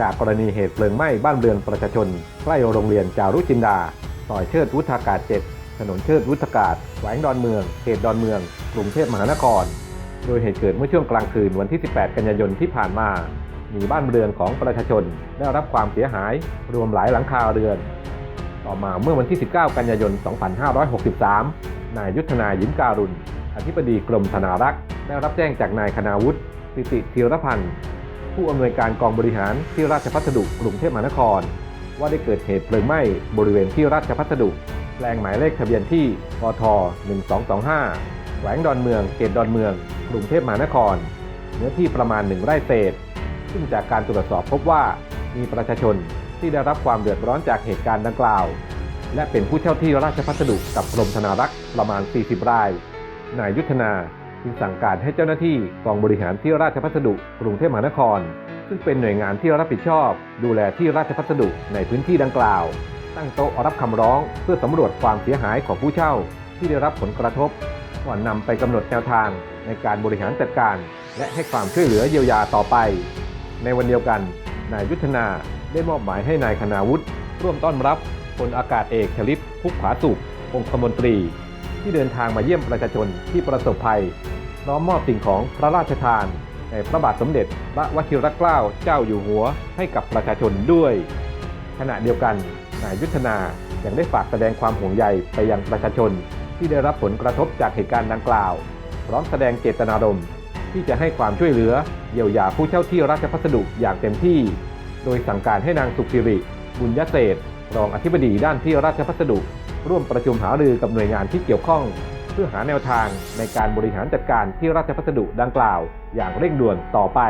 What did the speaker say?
จากกรณีเหตุเพลิงไหม้บ้านเรือนประชาชนใกล้โรงเรียนจารุจินดาซอยเชิดวุฒากาศ7ถนนเชิดวุฒากาศแขวงดอนเมืองเขตดอนเมือง กรุงเทพมหานคร โดยเหตุเกิดเมื่อช่วงกลางคืนวันที่ 18 กันยายนที่ผ่านมา มีบ้านเรือนของประชาชนได้รับความเสียหายรวมหลายหลังคาเรือน ต่อมาเมื่อวันที่ 19 กันยายน 2563 นายยุทธนายิ้มการุณ อธิบดีกรมธนารักษ์ ได้รับแจ้งจากนายคณาวุฒิสิติธีรพันธ์ ผู้อำนวยการกองบริหารที่ราชพัสดุกรุงเทพมหานคร ว่าได้เกิดเหตุเพลิงไหม้บริเวณที่ราชพัสดุแปลงหมายเลขทะเบียนที่กท1225แขวงดอนเมือง เขตดอนเมือง กรุงเทพมหานคร เนื้อที่ประมาณหนึ่งไร่เศษ ซึ่งจากการตรวจสอบพบว่ามีประชาชนที่ได้รับความเดือดร้อนจากเหตุการณ์ดังกล่าว และเป็นผู้เช่าที่ราชพัสดุกับกรมธนารักษ์ประมาณ 40 ราย นายยุทธนา จึงสั่งการให้เจ้าหน้าที่กองบริหารที่ราชพัสดุกรุงเทพมหานคร ซึ่งเป็นหน่วยงานที่รับผิดชอบ ดูแลที่ราชพัสดุในพื้นที่ดังกล่าว ตั้งโต๊ะรับคำร้องเพื่อสำรวจความเสียหายของผู้เช่า ที่ได้รับผลกระทบก่อนนำไปกำหนดแนวทางในการบริหารจัดการ และให้ความช่วยเหลือเยียวยาต่อไป ในวันเดียวกันนายยุทธนาได้มอบหมายให้นายคณาวุฒิร่วมต้อนรับพลอากาศเอกชลิตพุกผาสุของคมนตรี ที่เดินทางมาเยี่ยมประชาชนที่ประสบภัยพร้อมมอบสิ่งของพระราชทานในพระบาทสมเด็จพระวชิรเกล้าเจ้าอยู่หัวให้กับประชาชนด้วย ขณะเดียวกันนายยุทธนายังได้ฝากแสดงความห่วงใยไปยังประชาชนที่ได้รับผลกระทบจากเหตุการณ์ดังกล่าว พร้อมแสดงเจตนารมณ์ที่จะให้ความช่วยเหลือเยียวยาผู้เช่าที่ราชพัสดุอย่างเต็มที่ โดยสั่งการให้นางสุขสิริ บุญยเศษรองอธิบดีด้านที่ราชพัสดุ ร่วมประชุมหารือกับหน่วยงานที่เกี่ยวข้อง เพื่อหาแนวทางในการบริหารจัดการที่ราชพัสดุดังกล่าว อย่างเร่งด่วนต่อไป